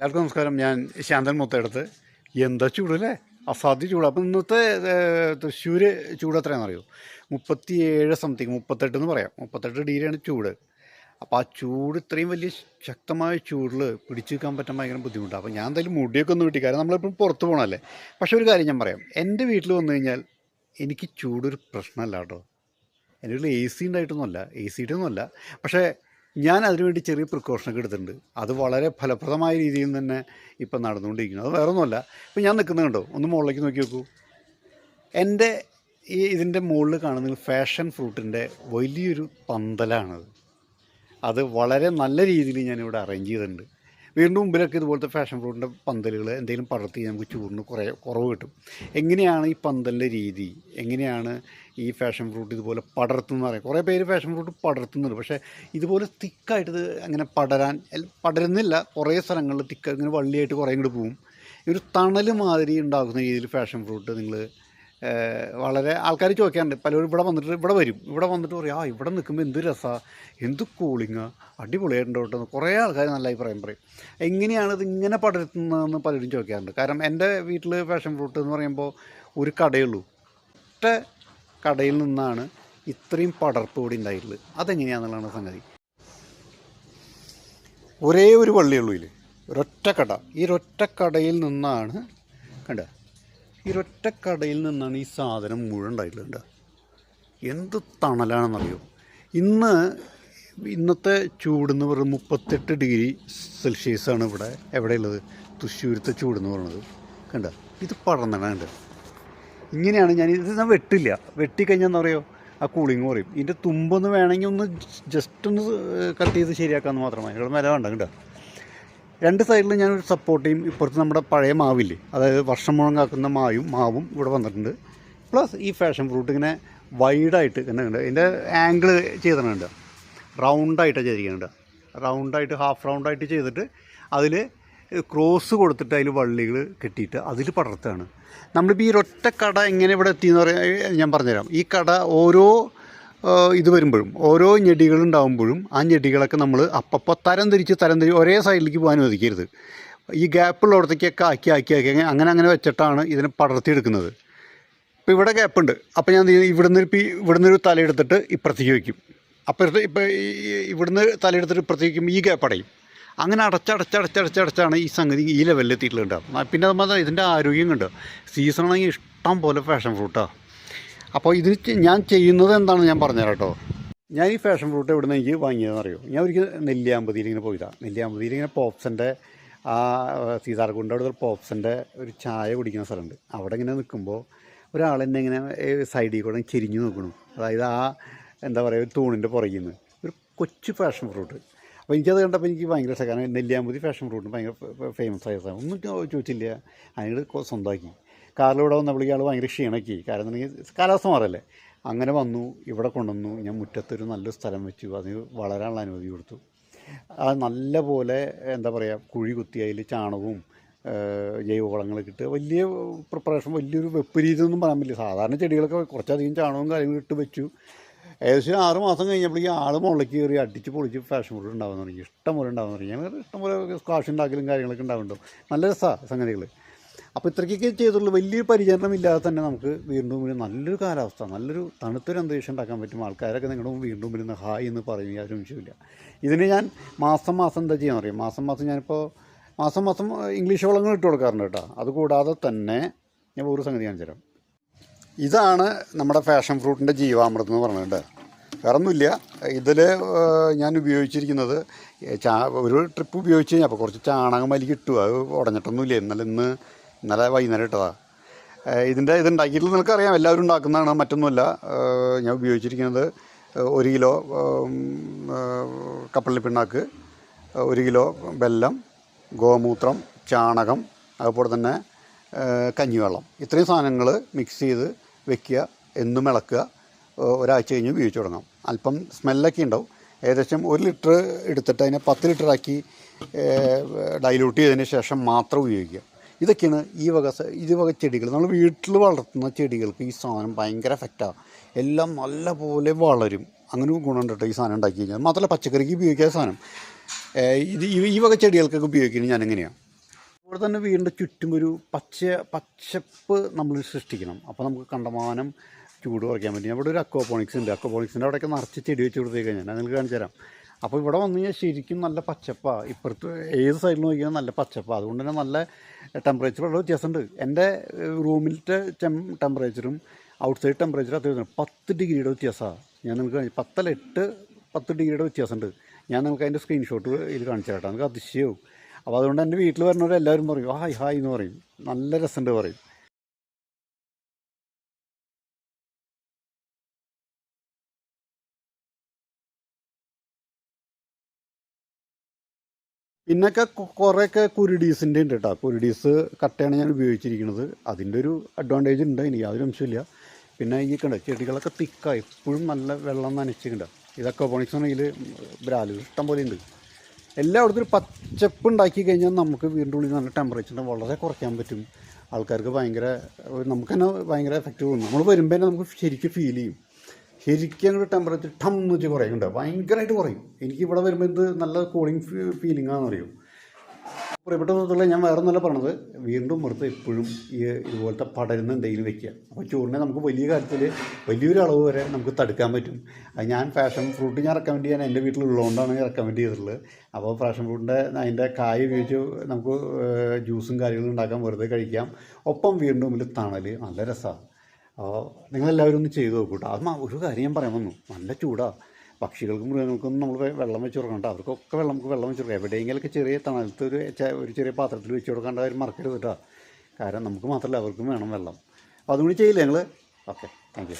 എല്ലാവർക്കും നമസ്കാരം. ഞാൻ ശാന്തൻ മുത്തേടത്ത് എന്താ ചൂടല്ലേ? അസാധ്യ ചൂട്. അപ്പം ഇന്നത്തെ തൃശ്ശൂർ ചൂട് എത്രയാണെന്ന് അറിയോ? മുപ്പത്തിയേഴ് സംതിങ് മുപ്പത്തെട്ട് എന്ന് പറയാം. മുപ്പത്തെട്ട് ഡിഗ്രിയാണ് ചൂട്. അപ്പോൾ ആ ചൂട് ഇത്രയും വലിയ ശക്തമായ ചൂടിൽ പിടിച്ചു നിൽക്കാൻ പറ്റാൻ ഭയങ്കര ബുദ്ധിമുട്ടാണ് അപ്പോൾ ഞാൻ എന്തായാലും മുടിയൊക്കെ ഒന്ന് കിട്ടി കാരണം നമ്മളിപ്പോൾ പുറത്ത് പോകണമല്ലേ പക്ഷേ ഒരു കാര്യം ഞാൻ പറയാം. എന്റെ വീട്ടിൽ വന്നു കഴിഞ്ഞാൽ എനിക്ക് ചൂടൊരു പ്രശ്നമല്ല കേട്ടോ. എന്റെ വീട്ടിൽ എ സി ഉണ്ടായിട്ടൊന്നുമല്ല. എ സി ഇട്ടൊന്നുമല്ല. പക്ഷേ ഞാൻ അതിനുവേണ്ടി ചെറിയ പ്രിക്കോഷനൊക്കെ എടുത്തിട്ടുണ്ട്. അത് വളരെ ഫലപ്രദമായ രീതിയിൽ തന്നെ ഇപ്പം നടന്നുകൊണ്ടിരിക്കുന്നു. അത് വേറെ ഒന്നുമല്ല ഇപ്പം ഞാൻ നിൽക്കുന്നത് കണ്ടോ? ഒന്ന് മുകളിലേക്ക് നോക്കി നോക്കൂ. എന്റെ ഈ ഇതിന്റെ മുകളിൽ കാണുന്ന ഫാഷൻ ഫ്രൂട്ടിന്റെ വലിയൊരു പന്തലാണത്. അത് വളരെ നല്ല രീതിയിൽ ഞാനിവിടെ അറേഞ്ച് ചെയ്തിട്ടുണ്ട്. വീണ്ടും മുമ്പിലൊക്കെ ഇതുപോലത്തെ ഫാഷൻ ഫ്രൂട്ടിന്റെ പന്തലുകൾ എന്തെങ്കിലും പടർത്തി നമുക്ക് ചൂടിന് കുറേ കുറവ് കിട്ടും. എങ്ങനെയാണ് ഈ പന്തലിന്റെ രീതി? എങ്ങനെയാണ് ഈ ഫാഷൻ ഫ്രൂട്ട് ഇതുപോലെ പടർത്തുന്ന പറയാം കുറേ പേര് ഫാഷൻ ഫ്രൂട്ട് പടർത്തുന്നുണ്ട്. പക്ഷേ ഇതുപോലെ തിക്കായിട്ട് ഇത് അങ്ങനെ പടരാൻ പടരുന്നില്ല. കുറേ സ്ഥലങ്ങളിൽ തിക്ക ഇങ്ങനെ വള്ളിയായിട്ട് കുറേ ഇങ്ങോട്ട് പോവും. ഒരു തണൽ മാതിരി ഉണ്ടാക്കുന്ന രീതിയിൽ ഫാഷൻ ഫ്രൂട്ട് നിങ്ങൾ വളരെ ആൾക്കാർ ചോദിക്കാറുണ്ട്. പലരും ഇവിടെ വന്നിട്ട് ഇവിടെ വരും. ഇവിടെ വന്നിട്ട് പറയും ആ ഇവിടെ നിൽക്കുമ്പോൾ എന്ത് രസമാണ് എന്ത് കൂളിങ് അടിപൊളിയായിട്ടുണ്ട് കേട്ടോ. കുറേ ആൾക്കാർ നല്ല അഭിപ്രായം പറയും. എങ്ങനെയാണ് ഇത് ഇങ്ങനെ പടരുത്തുന്നതെന്ന് പലരും ചോദിക്കാറുണ്ട്. കാരണം എന്റെ വീട്ടിൽ ഫാഷൻ ഫ്രൂട്ട് എന്ന് പറയുമ്പോൾ ഒരു കടയുള്ളൂ ഒറ്റ കടയിൽ നിന്നാണ് ഇത്രയും പടർപ്പ് കൂടി ഉണ്ടായിട്ടുള്ളത്. അതെങ്ങനെയാണെന്നുള്ളതാണ് സംഗതി. ഒരേ ഒരു വള്ളിയുള്ളൂ ഇതിൽ ഒരൊറ്റ കട. ഈ ഒരൊറ്റ കടയിൽ നിന്നാണ് കണ്ട? ഈ ഒറ്റ കടയിൽ നിന്നാണ് ഈ സാധനം മുഴുവൻ ഉണ്ടായിട്ടുള്ളത്? എന്ത് തണലാണെന്നറിയോ? ഇന്ന് ഇന്നത്തെ ചൂടെന്ന് പറയുന്നത് മുപ്പത്തെട്ട് ഡിഗ്രി സെൽഷ്യസാണ് ഇവിടെ എവിടെയുള്ളത് തൃശ്ശൂരത്തെ ചൂടെന്ന് പറയുന്നത്. കണ്ട? ഇത് പടർന്നണ കണ്ട? ഇങ്ങനെയാണ് ഞാൻ ഇത് ഞാൻ വെട്ടില്ല. വെട്ടിക്കഴിഞ്ഞാൽ എന്താ പറയുക ആ കൂളിങ് കുറയും. ഇതിന്റെ തുമ്പൊന്ന് വേണമെങ്കിൽ ഒന്ന് ജസ്റ്റ് ഒന്ന് കട്ട് ചെയ്ത് ശരിയാക്കാമെന്ന് മാത്രമാണ്. ഇവിടെ വില വേണ്ട കേട്ടോ രണ്ട് സൈഡിലും ഞാനൊരു സപ്പോർട്ട് ചെയ്യും. ഇപ്പുറത്ത് നമ്മുടെ പഴയ മാവില്ലേ? അതായത് വർഷം മുഴങ്ങാക്കുന്ന മായും മാവും ഇവിടെ വന്നിട്ടുണ്ട്. പ്ലസ് ഈ ഫാഷൻ ഫ്രൂട്ട് ഇങ്ങനെ വൈഡായിട്ട് തന്നെ ഉണ്ട്. ഇതിന്റെ ആംഗിൾ ചെയ്തിട്ടുണ്ട്. റൗണ്ടായിട്ടാണ് ചെയ്തിരിക്കുന്നുണ്ട്. റൗണ്ടായിട്ട് ഹാഫ് റൗണ്ടായിട്ട് ചെയ്തിട്ട് അതിൽ ക്രോസ് കൊടുത്തിട്ട് അതിൽ വള്ളികൾ കെട്ടിയിട്ട് അതിൽ പടർത്തുകയാണ്. നമ്മളിപ്പോൾ ഈ ഒറ്റ കട എങ്ങനെ ഇവിടെ എത്തിയെന്ന് പറയാൻ ഞാൻ പറഞ്ഞുതരാം. ഈ കട ഓരോ ഇത് വരുമ്പോഴും ഓരോ ഞെടികൾ ഉണ്ടാകുമ്പോഴും ആ ഞെടികളൊക്കെ നമ്മൾ അപ്പപ്പോൾ തരം തിരിച്ച് തരം തിരിച്ച് ഒരേ സൈഡിലേക്ക് പോകാൻ അനുവദിക്കരുത്. ഈ ഗ്യാപ്പുള്ളിടത്തേക്കൊക്കെ ആക്കി ആക്കി ആക്കി അങ്ങനെ അങ്ങനെ വെച്ചിട്ടാണ് ഇതിനെ പടർത്തിയെടുക്കുന്നത്. ഇപ്പോൾ ഇവിടെ ഗ്യാപ്പുണ്ട് അപ്പോൾ ഞാൻ? ഇവിടുന്ന് ഇവിടുന്ന് ഒരു തലയെടുത്തിട്ട് ഇപ്പുറത്തേക്ക് വയ്ക്കും. അപ്പുറത്ത് ഇപ്പോൾ ഇവിടുന്ന് തലയെടുത്തിട്ട് ഇപ്പുറത്തേക്ക് ഈ ഗ്യാപ്പ് അടയും. അങ്ങനെ അടച്ചടച്ചടച്ചടച്ചടച്ചാണ് ഈ സംഗതി ഈ ലെവലിൽ എത്തിയിട്ടുണ്ടാവും പിന്നെ അത് ഇതിന്റെ ആരോഗ്യം കണ്ടോ? സീസണാണെങ്കിൽ ഇഷ്ടം പോലെ ഫാഷൻ ഫ്രൂട്ടാണ് അപ്പോൾ ഇതിന് ഞാൻ ചെയ്യുന്നത് എന്താണെന്ന് ഞാൻ പറഞ്ഞുതരാം കേട്ടോ. ഞാൻ ഈ ഫാഷൻ ഫ്രൂട്ട് എവിടെ നിന്ന് എനിക്ക് വാങ്ങിയതെന്ന് അറിയോ ഞാൻ ഒരിക്കൽ നെല്ലിയാമ്പതിയിൽ ഇങ്ങനെ പോയതാണ് നെല്ലിയാമ്പതിയിൽ ഇങ്ങനെ പോപ്സിന്റെ ആ സീതാർകുണ്ട് അവിടെ പോപ്സിന്റെ ഒരു ചായ കുടിക്കുന്ന സ്ഥലമുണ്ട്. അവിടെ ഇങ്ങനെ നിൽക്കുമ്പോൾ ഒരാൾ എന്നെ ഇങ്ങനെ സൈഡിൽ കൂടെ ചെരിഞ്ഞു നോക്കണു. അതായത് ആ എന്താ പറയുക ഒരു തൂണിന്റെ പുറകിൽ നിന്ന് ഒരു കൊച്ചു ഫാഷൻ ഫ്രൂട്ട് അപ്പോൾ എനിക്കത് കണ്ടപ്പോൾ എനിക്ക് ഭയങ്കര ഇഷ്ടം കാരണം നെല്ലിയാമ്പതി ഫാഷൻ ഫ്രൂട്ട് ഭയങ്കര ഫേമസ് ആയ സാധനം ഒന്നും ചോദിച്ചില്ല. അതിനോട് സ്വന്തമാക്കി. കാറിലൂടെ വന്നപ്പോഴേക്കും ആൾ ഭയങ്കര ക്ഷീണക്കി. കാരണം എന്നുണ്ടെങ്കിൽ കാലാവസ്ഥ മാറല്ലേ? അങ്ങനെ വന്നു ഇവിടെ കൊണ്ടുവന്നു ഞാൻ മുറ്റത്തൊരു നല്ലൊരു സ്ഥലം വെച്ചു അതിന് വളരാനുള്ള അനുമതി കൊടുത്തു. അത് നല്ല പോലെ എന്താ പറയുക കുഴി കുത്തി അതിൽ ചാണകവും ജൈവ ജൈവവളങ്ങളൊക്കെ ഇട്ട് വലിയ പ്രിപ്പറേഷൻ വലിയൊരു വെപ്പ് രീതി ഒന്നും പറയാൻ പറ്റില്ല. സാധാരണ ചെടികളൊക്കെ കുറച്ചധികം ചാണകവും കാര്യങ്ങളും ഇട്ട് വെച്ചു. ഏകദേശം ആറ് മാസം കഴിഞ്ഞപ്പോഴേക്കും ആൾ മുകളിലേക്ക് കയറി അടിച്ച് പൊളിച്ച് ഫാഷൻ ഫുഡ് ഉണ്ടാവാൻ തുടങ്ങി. ഇഷ്ടം പോലെ ഉണ്ടാവാൻ തുടങ്ങി. ഞങ്ങൾ ഇഷ്ടം പോലെ സ്ക്വാഷ് ഉണ്ടാക്കലും കാര്യങ്ങളൊക്കെ ഉണ്ടാവുന്നുണ്ടോ. നല്ല രസമാണ് സംഗതികൾ അപ്പോൾ ഇത്രയ്ക്കൊക്കെ ചെയ്തുള്ളൂ. വലിയ പരിചരണം ഇല്ലാതെ തന്നെ നമുക്ക് വീണ്ടും വീണ്ടും നല്ലൊരു കാലാവസ്ഥ നല്ലൊരു തണുത്തൊരു അന്തരീക്ഷം ഉണ്ടാക്കാൻ പറ്റും. ആൾക്കാരൊക്കെ നിങ്ങളുടെ വീണ്ടും നിന്ന് ഹായ് എന്ന് പറയും യാതൊരു നിമിഷമില്ല ഇതിന് ഞാൻ മാസം മാസം എന്താ ചെയ്യാൻ അറിയാം? മാസം മാസം ഞാനിപ്പോൾ മാസം മാസം ഇംഗ്ലീഷ് വളങ്ങൾ ഇട്ട് കൊടുക്കാറുണ്ട് കേട്ടോ. അതുകൂടാതെ തന്നെ ഞാൻ ഒരു സംഗതി ഞാൻ തരാം. ഇതാണ് നമ്മുടെ ഫാഷൻ ഫ്രൂട്ടിന്റെ ജീവാമൃതം എന്ന് പറയുന്നത് വേറെ ഒന്നുമില്ല ഇതിൽ ഞാൻ ഉപയോഗിച്ചിരിക്കുന്നത് ചാ ഒരു ട്രിപ്പ് ഉപയോഗിച്ച് കഴിഞ്ഞാൽ അപ്പോൾ കുറച്ച് ചാണകം വലിയ കിട്ടുക അത് ഉടഞ്ഞിട്ടൊന്നുമില്ല. ഇന്നലെ ഇന്ന് ഇന്നലെ വൈകുന്നേരം ഇട്ടതാണ് ഇതിന്റെ ഇത് ഉണ്ടാക്കിയിട്ടുള്ള നിങ്ങൾക്കറിയാം എല്ലാവരും ഉണ്ടാക്കുന്നതാണ് മറ്റൊന്നുമല്ല. ഞാൻ ഉപയോഗിച്ചിരിക്കുന്നത് ഒരു കിലോ കപ്പള്ളി പിണ്ണാക്ക് ഒരു കിലോ വെല്ലം ഗോമൂത്രം ചാണകം അതുപോലെ തന്നെ കഞ്ഞിവെള്ളം. ഇത്രയും സാധനങ്ങൾ മിക്സ് ചെയ്ത് വെക്കുക എന്നും ഇളക്കുക ഒരാഴ്ച കഴിഞ്ഞ് ഉപയോഗിച്ച് തുടങ്ങാം. അല്പം സ്മെല്ലൊക്കെ ഉണ്ടാവും. ഏകദേശം ഒരു ലിറ്റർ എടുത്തിട്ട് അതിനെ പത്ത് ലിറ്ററാക്കി ഡൈലൂട്ട് ചെയ്തതിന് ശേഷം മാത്രം ഉപയോഗിക്കുക. ഇതൊക്കെയാണ് ഈ വക ഇത് വക ചെടികൾ. നമ്മൾ വീട്ടിൽ വളർത്തുന്ന ചെടികൾക്ക് ഈ സാധനം ഭയങ്കര എഫക്റ്റാണ് എല്ലാം നല്ലപോലെ വളരും. അങ്ങനെ ഗുണമുണ്ട് കേട്ടോ ഈ സാധനം ഉണ്ടാക്കി കഴിഞ്ഞാൽ. മാത്രമല്ല പച്ചക്കറിക്ക് ഉപയോഗിക്കാത്ത സാധനം. ഇത് ഈ- വക ചെടികൾക്കൊക്കെ ഉപയോഗിക്കുന്നത് ഞാൻ എങ്ങനെയാണ് ഇവിടെ തന്നെ വീടിന്റെ ചുറ്റും ഒരു പച്ച പച്ചപ്പ് നമ്മൾ സൃഷ്ടിക്കണം. അപ്പോൾ നമുക്ക് കണ്ടമാനം ചൂട് കുറയ്ക്കാൻ പറ്റും. അവിടെ ഒരു അക്വാപോണിക്സ് ഉണ്ട്. അക്വാപോണിക്സിന്റെ അവിടെയൊക്കെ നിറച്ച് ചെടി വെച്ച് കൊടുത്തേ ഞാൻ നിങ്ങൾക്ക് കാണിച്ചു തരാം അപ്പോൾ ഇവിടെ വന്നു കഴിഞ്ഞാൽ ശരിക്കും നല്ല പച്ചപ്പാണ് ഇപ്പുറത്ത് ഏത് സൈഡിൽ നോക്കിയാൽ നല്ല പച്ചപ്പാണ് അതുകൊണ്ട് തന്നെ നല്ല ടെമ്പറേച്ചർ വളരെ വ്യത്യാസമുണ്ട്. എന്റെ റൂമിലത്തെ ടെം ടെമ്പറേച്ചറും ഔട്ട് സൈഡ് ടെമ്പറേച്ചർ അത്യാവശ്യം പത്ത് ഡിഗ്രിയുടെ വ്യത്യാസമാണ് ഞാൻ നിങ്ങൾക്ക് പത്തല്ല എട്ട് പത്ത് ഡിഗ്രിയുടെ വ്യത്യാസമുണ്ട്. ഞാൻ നിങ്ങൾക്ക് അതിന്റെ സ്ക്രീൻഷോട്ട് ഇത് കാണിച്ചു തരാം നമുക്ക് അതിശയവും. അപ്പോൾ അതുകൊണ്ട് എന്റെ വീട്ടിൽ വരുന്നവരെല്ലാവരും പറയും ഹായ് ഹായ് എന്ന് പറയും. നല്ല രസമുണ്ട് പറയും. പിന്നൊക്കെ കൊ- കുറേയൊക്കെ കുരുടീസിന്റെ ഉണ്ട് കേട്ടോ കുരുടീസ് കട്ടയാണ് ഞാൻ ഉപയോഗിച്ചിരിക്കുന്നത്. അതിന്റെ ഒരു അഡ്വാന്റേജ് ഉണ്ട്. എനിക്ക് യാതൊരു അംശമില്ല പിന്നെ ഈ കണ്ട ചെടികളൊക്കെ തിക്കായി എപ്പോഴും നല്ല വെള്ളം നനച്ചിട്ടുണ്ട് ഇതൊക്കെ പോണിക്സ് ആണെങ്കിൽ ബ്രാലുകൾ ഇഷ്ടം പോലെ ഉണ്ട്. എല്ലായിടത്തും ഒരു പച്ചപ്പ് ഉണ്ടാക്കി കഴിഞ്ഞാൽ നമുക്ക് വീണ്ടും ഉള്ളിൽ നല്ല ടെമ്പറേച്ചറിനെ വളരെ കുറയ്ക്കാൻ പറ്റും. ആൾക്കാർക്ക് ഭയങ്കര നമുക്ക് തന്നെ ഭയങ്കര എഫക്റ്റ് തോന്നും. നമ്മൾ വരുമ്പോൾ തന്നെ നമുക്ക് ശരിക്കും ഫീൽ ചെയ്യും. ശരിക്കും ടെമ്പറേച്ചർ ടം എന്ന് വെച്ച് കുറയുന്നുണ്ട്. ഭയങ്കരമായിട്ട് കുറയും. എനിക്ക് ഇവിടെ വരുമ്പോൾ ഇത് നല്ല കൂളിംഗ് ഫീലിംഗ് ആണെന്ന് അറിയും പ്രിയപ്പെട്ട സുഹൃത്തുക്കളെ ഞാൻ വേറെ ഒന്നല്ല പറഞ്ഞത് വീണ്ടും പുറത്ത് എപ്പോഴും ഈ ഇതുപോലത്തെ പടരുന്ന എന്തെങ്കിലും വെക്കുക. അപ്പോൾ ചോറിനെ നമുക്ക് വലിയ കാര്യത്തിൽ വലിയൊരു അളവ് വരെ നമുക്ക് തടുക്കാൻ പറ്റും. ഞാൻ ഫാഷൻ ഫ്രൂട്ട് ഞാൻ റെക്കമെൻഡ് ചെയ്യാൻ എന്റെ വീട്ടിലുള്ളതുകൊണ്ടാണ് ഞാൻ റെക്കമെൻഡ് ചെയ്തിട്ടുള്ളത്. അപ്പോൾ ഫാഷൻ ഫ്രൂട്ടിന്റെ അതിന്റെ കായ ഉപയോഗിച്ച് നമുക്ക് ജ്യൂസും കാര്യങ്ങളും ഉണ്ടാക്കാൻ വെറുതെ കഴിക്കാം. ഒപ്പം വീണ്ടും ഇതിൽ തണൽ നല്ല രസമാണ് നിങ്ങളെല്ലാവരും ഒന്ന് ചെയ്തു നോക്കൂട്ടോ. അത് ഒരു കാര്യം ഞാൻ പറയാൻ വന്നു. നല്ല ചൂടാ. പക്ഷികൾക്കും മൃഗങ്ങൾക്കും നമ്മൾ വെള്ളം വെച്ച് കൊടുക്കണ്ട അവർക്കൊക്കെ വെള്ളം നമുക്ക് വെള്ളം വെച്ച് കൊടുക്കാം എവിടെയെങ്കിലൊക്കെ ചെറിയ തണലത്ത് ഒരു ഒരു ചെറിയ പാത്രത്തിൽ വെച്ച് കൊടുക്കേണ്ട അവർ മറക്കരുത് കേട്ടോ. കാരണം നമുക്ക് മാത്രമല്ല അവർക്കും വേണം വെള്ളം. അപ്പോൾ അതും കൂടി ചെയ്യില്ലേ ഞങ്ങൾ ഓക്കെ താങ്ക് യു